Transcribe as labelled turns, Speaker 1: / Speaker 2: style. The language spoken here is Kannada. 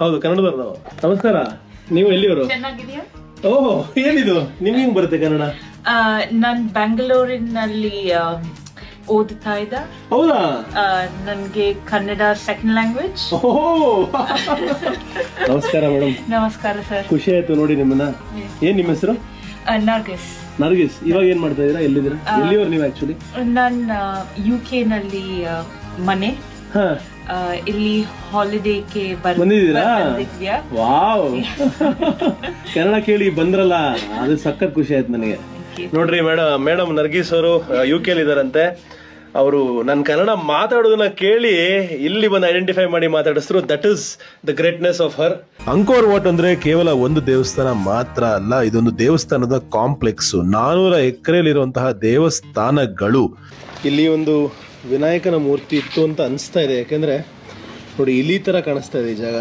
Speaker 1: ಹೌದು ಕನ್ನಡದವ್ರು ನಾವು ನಮಸ್ಕಾರ ನೀವು ಎಲ್ಲಿಯವರು?
Speaker 2: ಚೆನ್ನಾಗಿದೆಯಾ
Speaker 1: ಓಹ್ ಏನಿದು? ನಿಮ್ಗೆ ಹೆಂಗ್ ಬರುತ್ತೆ ಕನ್ನಡ?
Speaker 2: ನಾನ್ ಬೆಂಗಳೂರಿನಲ್ಲಿ ಓದ್ತಾ ಇದ್ದ.
Speaker 1: ಹೌದಾ?
Speaker 2: ನನ್ಗೆ ಕನ್ನಡ ಸೆಕೆಂಡ್ ಲ್ಯಾಂಗ್ವೇಜ್
Speaker 1: ನಮಸ್ಕಾರ ಮೇಡಮ್.
Speaker 2: ನಮಸ್ಕಾರ ಸರ್.
Speaker 1: ಖುಷಿ ಆಯ್ತು ನೋಡಿ ನಿಮ್ಮನ್ನ. ಏನ್ ನಿಮ್ಮ ಹೆಸರು?
Speaker 2: ನರ್ಗಿಸ್.
Speaker 1: ನರ್ಗಿಸ್. ಇವಾಗ ಏನ್ ಮಾಡ್ತಾ ಇದೀರಾ ಎಲ್ಲಿದ್ದೀರಾ? ಎಲ್ಲಿವರು ನೀವು ಆಕ್ಚುಲಿ
Speaker 2: ನನ್ನ ಯು ಕೆ ನಲ್ಲಿ ಮನೆ. ಇಲ್ಲಿ ಹಾಲಿಡೇಕ್ಕೆ
Speaker 1: ಬಂದಿದ್ದೀರಾ?
Speaker 2: ಬಂದಿದ್ಯಾ
Speaker 1: ವಾವ್. ಕನ್ನಡ ಕೇಳಿ ಬಂದ್ರಲ್ಲ ಅದು ಸಖತ್ ಖುಷಿ ಆಯ್ತು ನನಗೆ. ನೋಡ್ರಿ ಮೇಡಮ್ ಮೇಡಮ್ ನರ್ಗೀಸ್ ಅವರು ಯು ಕೆ ಇದಾರಂತೆ ಅವರು ನನ್ನ ಕನ್ನಡ ಮಾತಾಡೋದನ್ನ ಕೇಳಿ ಇಲ್ಲಿ ಬಂದು ಐಡೆಂಟಿಫೈ ಮಾಡಿ ಮಾತಾಡಿಸಿದ್ರು that is the greatness of her
Speaker 3: Angkor Wat ಅಂದ್ರೆ ಕೇವಲ ಒಂದು ದೇವಸ್ಥಾನ ಮಾತ್ರ ಅಲ್ಲ ಇದೊಂದು ದೇವಸ್ಥಾನದ ಕಾಂಪ್ಲೆಕ್ಸ್ ನಾನೂರ ಎಕರೆಯಲ್ಲಿರುವಂತಹ ದೇವಸ್ಥಾನಗಳು.
Speaker 1: ಇಲ್ಲಿ ಒಂದು ವಿನಾಯಕನ ಮೂರ್ತಿ ಇತ್ತು ಅಂತ ಅನಿಸ್ತಾ ಇದೆ. ಯಾಕೆಂದರೆ ನೋಡಿ ಇಲಿ ತರ ಕಾಣಿಸ್ತಾ ಇದೆ ಈ ಜಾಗ.